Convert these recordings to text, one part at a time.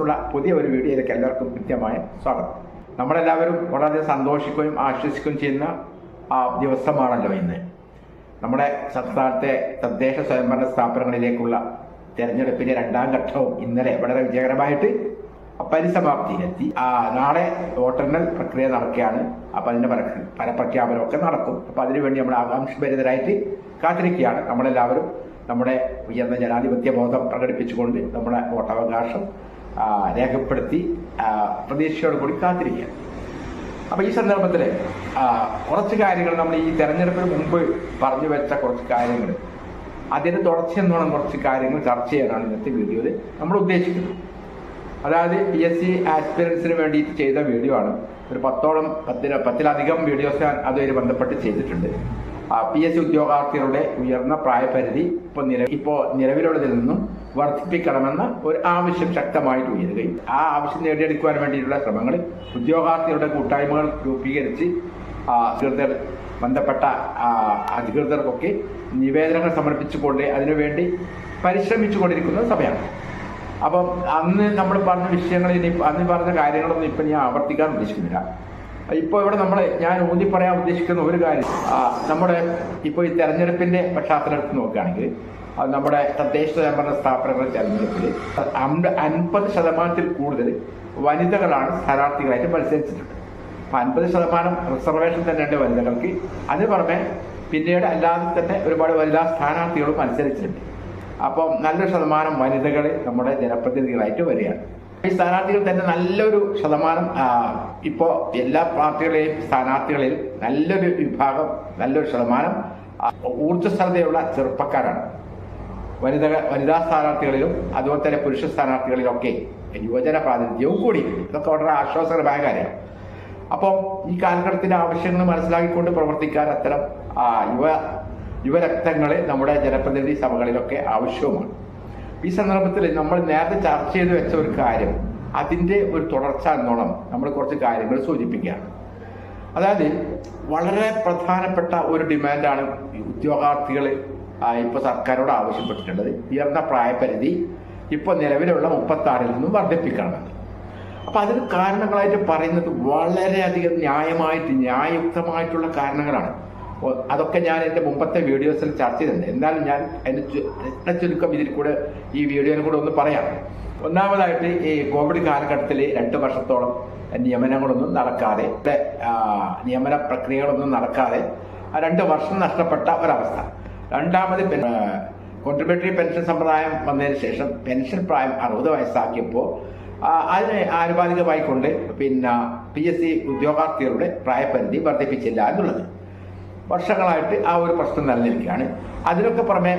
ഉള്ള പുതിയ ഒരു വീഡിയോയിലേക്ക് എല്ലാവർക്കും കൃത്യമായ സ്വാഗതം. നമ്മളെല്ലാവരും വളരെ സന്തോഷിക്കുകയും ആശ്വസിക്കുകയും ചെയ്യുന്ന ആ ദിവസമാണല്ലോ ഇന്ന്. നമ്മുടെ സംസ്ഥാനത്തെ തദ്ദേശ സ്വയംഭരണ സ്ഥാപനങ്ങളിലേക്കുള്ള തെരഞ്ഞെടുപ്പിന്റെ രണ്ടാം ഘട്ടവും ഇന്നലെ വളരെ വിജയകരമായിട്ട് പരിസമാപ്തിയിലെത്തി. ആ നാളെ വോട്ടെണ്ണൽ പ്രക്രിയ നടക്കുകയാണ്. അപ്പൊ അതിന്റെ പരപ്രഖ്യാപനം ഫലപ്രഖ്യാപനമൊക്കെ നടക്കും. അപ്പൊ അതിനുവേണ്ടി നമ്മൾ ആകാംക്ഷഭരിതരായിട്ട് കാത്തിരിക്കുകയാണ്. നമ്മളെല്ലാവരും നമ്മുടെ ഉയർന്ന ജനാധിപത്യ ബോധം പ്രകടിപ്പിച്ചുകൊണ്ട് നമ്മുടെ വോട്ടവകാശം രേഖപ്പെടുത്തി പ്രതീക്ഷയോട് കൂടി കാത്തിരിക്കുക അപ്പൊ ഈ സന്ദർഭത്തിൽ കുറച്ച് കാര്യങ്ങൾ നമ്മൾ ഈ തെരഞ്ഞെടുപ്പിന് മുമ്പ് പറഞ്ഞു വെച്ച കുറച്ച് കാര്യങ്ങൾ. അതിന് തുടർച്ചയെന്നോണം കുറച്ച് കാര്യങ്ങൾ ചർച്ച ചെയ്യാനാണ് ഇന്നത്തെ വീഡിയോയിൽ നമ്മൾ ഉദ്ദേശിക്കുന്നത്. അതായത് പി എസ് സി ആസ്പിറൻസിന് വേണ്ടിയിട്ട് ചെയ്ത വീഡിയോ ആണ്. ഒരു പത്തോളം പത്തിലധികം വീഡിയോസ് ഞാൻ അതുമായി ബന്ധപ്പെട്ട് ചെയ്തിട്ടുണ്ട്. പി എസ് സി ഉദ്യോഗാർത്ഥികളുടെ ഉയർന്ന പ്രായപരിധി ഇപ്പോൾ നില ഇപ്പോൾ നിലവിലുള്ളതിൽ നിന്നും വർദ്ധിപ്പിക്കണമെന്ന ഒരു ആവശ്യം ശക്തമായിട്ട് ഉയരുകയും ആ ആവശ്യം നേടിയെടുക്കുവാൻ വേണ്ടിയിട്ടുള്ള ശ്രമങ്ങൾ ഉദ്യോഗാർത്ഥികളുടെ കൂട്ടായ്മകൾ രൂപീകരിച്ച് അധികൃതർ ബന്ധപ്പെട്ട അധികൃതർക്കൊക്കെ നിവേദനങ്ങൾ സമർപ്പിച്ചുകൊണ്ട് അതിനുവേണ്ടി പരിശ്രമിച്ചു കൊണ്ടിരിക്കുന്ന സമയമാണ്. അപ്പം അന്ന് നമ്മൾ പറഞ്ഞ വിഷയങ്ങൾ ഇനി അന്ന് പറഞ്ഞ കാര്യങ്ങളൊന്നും ഇപ്പം ഞാൻ ആവർത്തിക്കാൻ ഉദ്ദേശിക്കുന്നില്ല. ഇപ്പോൾ ഇവിടെ നമ്മൾ ഞാൻ ഊന്നി പറയാൻ ഉദ്ദേശിക്കുന്ന ഒരു കാര്യം. നമ്മുടെ ഇപ്പോൾ ഈ തെരഞ്ഞെടുപ്പിന്റെ പശ്ചാത്തലത്തിൽ നോക്കുകയാണെങ്കിൽ നമ്മുടെ തദ്ദേശ സ്വയംഭരണ സ്ഥാപനങ്ങളുടെ തെരഞ്ഞെടുപ്പിൽ അൻപത് ശതമാനത്തിൽ കൂടുതൽ വനിതകളാണ് സ്ഥാനാർത്ഥികളായിട്ട് മത്സരിച്ചിട്ടുണ്ട്. അപ്പം അൻപത് ശതമാനം റിസർവേഷൻ തന്നെയുണ്ട് വനിതകൾക്ക്. അതിന് പുറമെ പിന്നീട് അല്ലാതെ തന്നെ ഒരുപാട് വനിതാ സ്ഥാനാർത്ഥികളും മത്സരിച്ചിട്ടുണ്ട്. അപ്പം നല്ലൊരു ശതമാനം വനിതകൾ നമ്മുടെ ജനപ്രതിനിധികളായിട്ട് വരികയാണ്. ഈ സ്ഥാനാർത്ഥികൾ തന്നെ നല്ലൊരു ശതമാനം ഇപ്പോ എല്ലാ പാർട്ടികളെയും സ്ഥാനാർത്ഥികളിൽ നല്ലൊരു വിഭാഗം നല്ലൊരു ശതമാനം ഊർജസ്വലതയുള്ള ചെറുപ്പക്കാരാണ്. വനിത വനിതാ സ്ഥാനാർത്ഥികളിലും അതുപോലെ തന്നെ പുരുഷ സ്ഥാനാർത്ഥികളിലൊക്കെ യുവജന പ്രാതിനിധ്യവും കൂടി. ഇതൊക്കെ വളരെ ആശ്വാസകരമായ കാര്യമാണ് അപ്പോൾ ഈ കാലഘട്ടത്തിന്റെ ആവശ്യങ്ങൾ മനസ്സിലാക്കിക്കൊണ്ട് പ്രവർത്തിക്കാൻ അത്തരം യുവ യുവരക്തങ്ങളെ നമ്മുടെ ജനപ്രതിനിധി സഭകളിലൊക്കെ ആവശ്യവുമാണ്. ഈ സന്ദർഭത്തിൽ നമ്മൾ നേരത്തെ ചർച്ച ചെയ്ത് വെച്ച ഒരു കാര്യം അതിന്റെ ഒരു തുടർച്ച എന്നോണം നമ്മൾ കുറച്ച് കാര്യങ്ങൾ സൂചിപ്പിക്കുകയാണ്. അതായത് വളരെ പ്രധാനപ്പെട്ട ഒരു ഡിമാൻഡാണ് ഉദ്യോഗാർത്ഥികൾ ഇപ്പോൾ സർക്കാരോട് ആവശ്യപ്പെട്ടിട്ടുള്ളത്. ഉയർന്ന പ്രായപരിധി ഇപ്പോൾ നിലവിലുള്ള മുപ്പത്തി ആറിൽ നിന്നും വർദ്ധിപ്പിക്കണമെന്ന് അപ്പൊ അതിന് കാരണങ്ങളായിട്ട് പറയുന്നത് വളരെയധികം ന്യായമായിട്ട് ന്യായയുക്തമായിട്ടുള്ള കാരണങ്ങളാണ്. അതൊക്കെ ഞാൻ എന്റെ മുമ്പത്തെ വീഡിയോസിൽ ചർച്ച ചെയ്തിട്ടുണ്ട്. എന്നാലും ഞാൻ രത്ന ചുരുക്കം ഇതിൽ കൂടെ ഈ വീഡിയോയിൽ കൂടെ ഒന്ന് പറയാം. ഒന്നാമതായിട്ട് ഈ കോവിഡ് കാലഘട്ടത്തിൽ രണ്ട് വർഷത്തോളം നിയമനങ്ങളൊന്നും നടക്കാതെ നിയമന പ്രക്രിയകളൊന്നും നടക്കാതെ രണ്ട് വർഷം നഷ്ടപ്പെട്ട ഒരവസ്ഥ. രണ്ടാമത് കോൺട്രിബ്യൂട്ടറി പെൻഷൻ സമ്പ്രദായം വന്നതിന് ശേഷം പെൻഷൻ പ്രായം അറുപത് വയസ്സാക്കിയപ്പോൾ അതിന് ആനുപാതികമായിക്കൊണ്ട് പിന്നെ പി എസ് സി ഉദ്യോഗാർത്ഥികളുടെ പ്രായപരിധി വർദ്ധിപ്പിച്ചില്ല എന്നുള്ളത്. വർഷങ്ങളായിട്ട് ആ ഒരു പ്രശ്നം നിലനിൽക്കുകയാണ്. അതിനൊക്കെ പുറമെ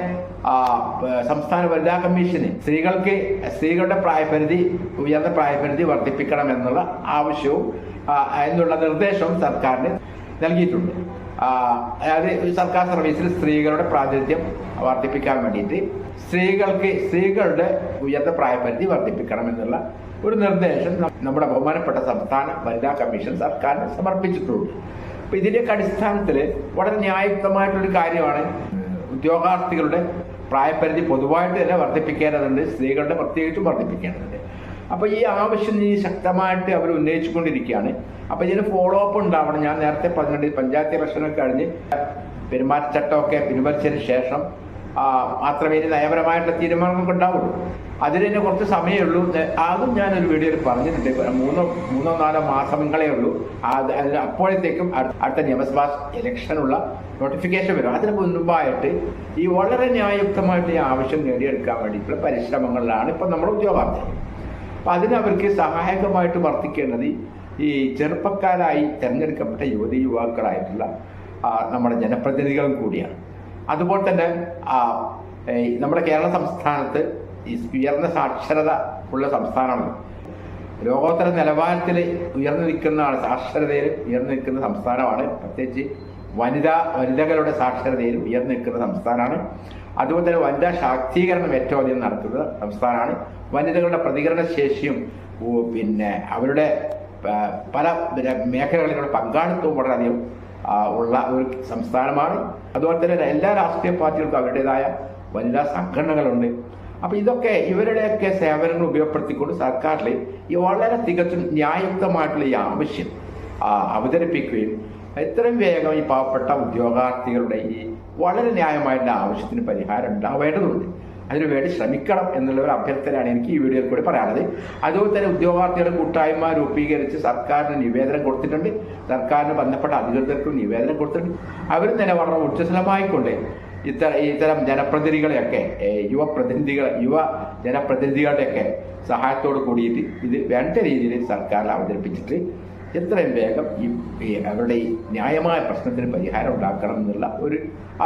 സംസ്ഥാന വനിതാ കമ്മീഷന് സ്ത്രീകൾക്ക് സ്ത്രീകളുടെ പ്രായപരിധി ഉയർന്ന പ്രായപരിധി വർദ്ധിപ്പിക്കണം എന്നുള്ള ആവശ്യവും എന്നുള്ള നിർദ്ദേശവും സർക്കാരിന് നൽകിയിട്ടുണ്ട്. അതായത് സർക്കാർ സർവീസിൽ സ്ത്രീകളുടെ പ്രാതിനിധ്യം വർദ്ധിപ്പിക്കാൻ വേണ്ടിയിട്ട് സ്ത്രീകൾക്ക് സ്ത്രീകളുടെ ഉയർന്ന പ്രായപരിധി വർദ്ധിപ്പിക്കണം എന്നുള്ള ഒരു നിർദ്ദേശം നമ്മുടെ ബഹുമാനപ്പെട്ട സംസ്ഥാന വനിതാ കമ്മീഷൻ സർക്കാരിന് സമർപ്പിച്ചിട്ടുണ്ട്. അപ്പൊ ഇതിന്റെയൊക്കെ അടിസ്ഥാനത്തിൽ വളരെ ന്യായയുക്തമായിട്ടൊരു കാര്യമാണ്. ഉദ്യോഗാർത്ഥികളുടെ പ്രായപരിധി പൊതുവായിട്ട് തന്നെ വർദ്ധിപ്പിക്കേണ്ടതുണ്ട് സ്ത്രീകളുടെ പ്രത്യേകിച്ചും വർദ്ധിപ്പിക്കേണ്ടതുണ്ട്. അപ്പൊ ഈ ആവശ്യം ഈ ശക്തമായിട്ട് അവർ ഉന്നയിച്ചുകൊണ്ടിരിക്കുകയാണ്. അപ്പൊ ഇതിന് ഫോളോ അപ്പ് ഉണ്ടാവണം. ഞാൻ നേരത്തെ പറഞ്ഞിട്ടുണ്ട് പഞ്ചായത്ത് ഇലക്ഷനൊക്കെ കഴിഞ്ഞ് പെരുമാറ്റച്ചട്ടമൊക്കെ പിൻവലിച്ചതിന് ശേഷം മാത്രമേ ഇനി നയപരമായിട്ടുള്ള തീരുമാനങ്ങൾക്ക് ഉണ്ടാവുള്ളൂ അതിന് തന്നെ കുറച്ച് സമയമേ ഉള്ളൂ അതും ഞാനൊരു വീഡിയോയിൽ പറഞ്ഞിട്ടുണ്ട്. മൂന്നോ മൂന്നോ നാലോ മാസങ്ങളേ ഉള്ളൂ. അത് അപ്പോഴത്തേക്കും അടു- അടുത്ത നിയമസഭാ ഇലക്ഷനുള്ള നോട്ടിഫിക്കേഷൻ വരും. അതിന് മുൻപായിട്ട് ഈ വളരെ ന്യായയുക്തമായിട്ട് ഈ ആവശ്യം നേടിയെടുക്കാൻ വേണ്ടിയിട്ടുള്ള പരിശ്രമങ്ങളിലാണ് ഇപ്പം നമ്മൾ ഉദ്യോഗാർത്ഥി. അപ്പം അതിന് അവർക്ക് സഹായകമായിട്ട് വർത്തിക്കേണ്ടത് ഈ ചെറുപ്പക്കാരായി തിരഞ്ഞെടുക്കപ്പെട്ട യുവതി യുവാക്കളായിട്ടുള്ള നമ്മുടെ ജനപ്രതിനിധികളും കൂടിയാണ്. അതുപോലെ തന്നെ നമ്മുടെ കേരള സംസ്ഥാനത്ത് ഉയർന്ന സാക്ഷരത ഉള്ള സംസ്ഥാനമാണ്. ലോകോത്തര നിലവാരത്തിൽ ഉയർന്നു നിൽക്കുന്നതാണ് സാക്ഷരതയിൽ ഉയർന്നു നിൽക്കുന്ന സംസ്ഥാനമാണ്. പ്രത്യേകിച്ച് വനിതാ വനിതകളുടെ സാക്ഷരതയിൽ ഉയർന്നു നിൽക്കുന്ന സംസ്ഥാനമാണ്. അതുപോലെ തന്നെ വനിതാ ശാക്തീകരണം ഏറ്റവും അധികം നടത്തുന്ന സംസ്ഥാനമാണ്. വനിതകളുടെ പ്രതികരണ ശേഷിയും പിന്നെ അവരുടെ പല മേഖലകളിലുള്ള പങ്കാളിത്തവും വളരെയധികം ഉള്ള ഒരു സംസ്ഥാനമാണ്. അതുപോലെ തന്നെ എല്ലാ രാഷ്ട്രീയ പാർട്ടികൾക്കും അവരുടേതായ വനിതാ സംഘടനകളുണ്ട്. അപ്പൊ ഇതൊക്കെ ഇവരുടെയൊക്കെ സേവനങ്ങൾ ഉപയോഗപ്പെടുത്തിക്കൊണ്ട് സർക്കാരിൽ ഈ വളരെ തികച്ചും ന്യായയുക്തമായിട്ടുള്ള ഈ ആവശ്യം അവതരിപ്പിക്കുകയും എത്രയും വേഗം ഈ പാവപ്പെട്ട ഉദ്യോഗാർത്ഥികളുടെ ഈ വളരെ ന്യായമായിട്ടുള്ള ആവശ്യത്തിന് പരിഹാരം ഉണ്ടാവേണ്ടതുണ്ട്. അതിനുവേണ്ടി ശ്രമിക്കണം എന്നുള്ള ഒരു അഭ്യർത്ഥനയാണ് എനിക്ക് ഈ വീഡിയോയിൽ കൂടി പറയാനുള്ളത്. അതുപോലെ തന്നെ ഉദ്യോഗാർത്ഥികളുടെ കൂട്ടായ്മ രൂപീകരിച്ച് സർക്കാരിന് നിവേദനം കൊടുത്തിട്ടുണ്ട്. സർക്കാരിന് ബന്ധപ്പെട്ട അധികൃതർക്കും നിവേദനം കൊടുത്തിട്ടുണ്ട്. അവരും തന്നെ വളരെ ഉച്ചസ്ഥലമായിക്കൊണ്ട് ഇത്തരം ഇത്തരം ജനപ്രതിനിധികളെയൊക്കെ യുവപ്രതിനിധികൾ യുവ ജനപ്രതിനിധികളുടെയൊക്കെ സഹായത്തോട് കൂടിയിട്ട് ഇത് വേണ്ട രീതിയിൽ സർക്കാരിൽ അവതരിപ്പിച്ചിട്ട് എത്രയും വേഗം ഈ അവരുടെ ഈ ന്യായമായ പ്രശ്നത്തിന് പരിഹാരം ഉണ്ടാക്കണം എന്നുള്ള ഒരു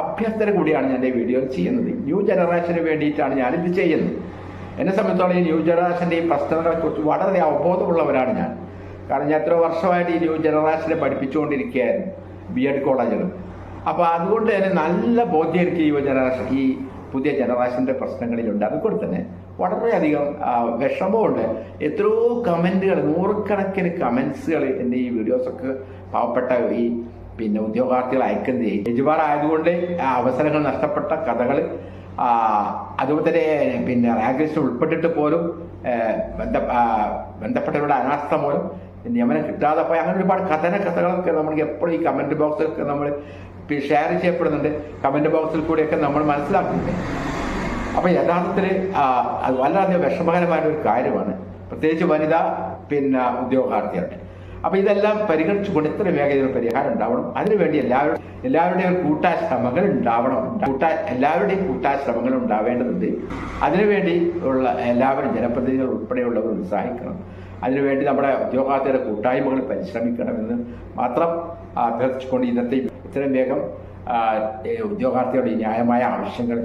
അഭ്യർത്ഥന കൂടിയാണ് ഞാൻ ഈ വീഡിയോയിൽ ചെയ്യുന്നത്. ന്യൂ ജനറേഷന് വേണ്ടിയിട്ടാണ് ഞാനിത് ചെയ്യുന്നത്. എന്നെ സംബന്ധിച്ചോളം ഈ ന്യൂ ജനറേഷന്റെ ഈ പ്രശ്നങ്ങളെക്കുറിച്ച് വളരെ അവബോധമുള്ളവരാണ് ഞാൻ. കാരണം ഞാൻ എത്ര വർഷമായിട്ട് ഈ ന്യൂ ജനറേഷനെ പഠിപ്പിച്ചുകൊണ്ടിരിക്കുകയായിരുന്നു ബി എഡ് കോളേജിലും അപ്പോൾ അതുകൊണ്ട് തന്നെ നല്ല ബോധ്യം എനിക്ക് ഈ ജനറേഷൻ ഈ പുതിയ ജനറേഷന്റെ പ്രശ്നങ്ങളിലുണ്ട്. അതുകൊണ്ട് തന്നെ വളരെയധികം വിഷമമുണ്ട് എത്രയോ കമന്റുകൾ നൂറുകണക്കിന് കമൻസുകൾ എന്റെ ഈ വീഡിയോസൊക്കെ പാവപ്പെട്ട ഈ പിന്നെ ഉദ്യോഗാർത്ഥികൾ അയക്കുന്നത്. യജമാർ ആയതുകൊണ്ട് അവസരങ്ങൾ നഷ്ടപ്പെട്ട കഥകൾ അതുപോലെ തന്നെ പിന്നെ റാങ്ക് ഉൾപ്പെട്ടിട്ട് പോലും ബന്ധ ബന്ധപ്പെട്ടവരുടെ അനാസ്ഥ മൂലം നിയമനം കിട്ടാതെ പോയി. അങ്ങനെ ഒരുപാട് കഥന കഥകളൊക്കെ നമ്മൾ എപ്പോഴും ഈ കമന്റ് ബോക്സിലൊക്കെ നമ്മൾ ഷെയർ ചെയ്യപ്പെടുന്നുണ്ട്. കമന്റ് ബോക്സിൽ കൂടിയൊക്കെ നമ്മൾ മനസ്സിലാക്കുന്നുണ്ട്. അപ്പൊ യഥാർത്ഥത്തിൽ അത് വളരെയധികം വിഷമകരമായ ഒരു കാര്യമാണ്. പ്രത്യേകിച്ച് വനിതാ പിന്നെ ഉദ്യോഗാർത്ഥികളുടെ. അപ്പൊ ഇതെല്ലാം പരിഗണിച്ചുകൊണ്ട് എത്ര വേഗത്തിൽ പരിഹാരം ഉണ്ടാവണം. അതിനുവേണ്ടി എല്ലാവരും എല്ലാവരുടെയും കൂട്ടായ ശ്രമങ്ങൾ ഉണ്ടാവണം. കൂട്ടാ എല്ലാവരുടെയും കൂട്ടായ ശ്രമങ്ങൾ ഉണ്ടാവേണ്ടതുണ്ട് അതിനുവേണ്ടി ഉള്ള എല്ലാവരും ജനപ്രതിനിധികൾ ഉൾപ്പെടെയുള്ളവർ ഉത്സാഹിക്കണം. അതിനുവേണ്ടി നമ്മുടെ ഉദ്യോഗാർത്ഥികളുടെ കൂട്ടായ്മകൾ പരിശ്രമിക്കണമെന്ന് മാത്രം അഭ്യർത്ഥിച്ചുകൊണ്ട് ഇന്നത്തെ ഇത്രയും വേഗം ഉദ്യോഗാർത്ഥികളുടെ ന്യായമായ ആവശ്യങ്ങൾ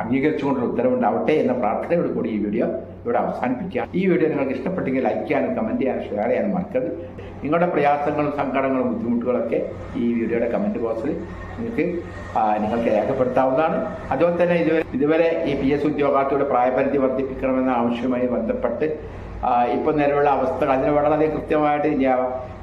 അംഗീകരിച്ചുകൊണ്ടുള്ള ഉത്തരവുണ്ടാവട്ടെ എന്ന പ്രാർത്ഥനയോട് കൂടി ഈ വീഡിയോ ഇവിടെ അവസാനിപ്പിക്കുക. ഈ വീഡിയോ നിങ്ങൾക്ക് ഇഷ്ടപ്പെട്ടെങ്കിൽ ലൈക്ക് ചെയ്യാനും കമന്റ് ചെയ്യാനും ഷെയർ ചെയ്യാനും മറക്കരുത്. നിങ്ങളുടെ പ്രയാസങ്ങളും സങ്കടങ്ങളും ബുദ്ധിമുട്ടുകളൊക്കെ ഈ വീഡിയോയുടെ കമന്റ് ബോക്സിൽ നിങ്ങൾക്ക് നിങ്ങൾക്ക് രേഖപ്പെടുത്താവുന്നതാണ്. അതുപോലെ തന്നെ ഇതുവരെ ഇതുവരെ ഈ പി എസ് ഉദ്യോഗാർത്ഥിയുടെ പ്രായപരിധി വർദ്ധിപ്പിക്കണമെന്ന ആവശ്യവുമായി ബന്ധപ്പെട്ട് ആ, ഇപ്പോൾ നിലവിലുള്ള അവസ്ഥകൾ അതിന് വളരെ കൃത്യമായിട്ട്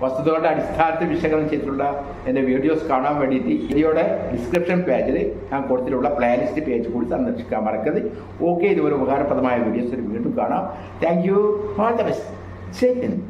വസ്തുതകളുടെ അടിസ്ഥാനത്തിൽ വിശകലനം ചെയ്തിട്ടുള്ള എന്റെ വീഡിയോസ് കാണാൻ വേണ്ടിയിട്ട് വീഡിയോയുടെ ഡിസ്ക്രിപ്ഷൻ പേജിൽ ഞാൻ കൊടുത്തിട്ടുള്ള പ്ലേലിസ്റ്റ് പേജ് കൂടി സന്ദർശിക്കാൻ മറക്കരുത്. ഓക്കെ ഇതുപോലെ ഉപകാരപ്രദമായ വീഡിയോസ് വീണ്ടും കാണാം. Thank you all the best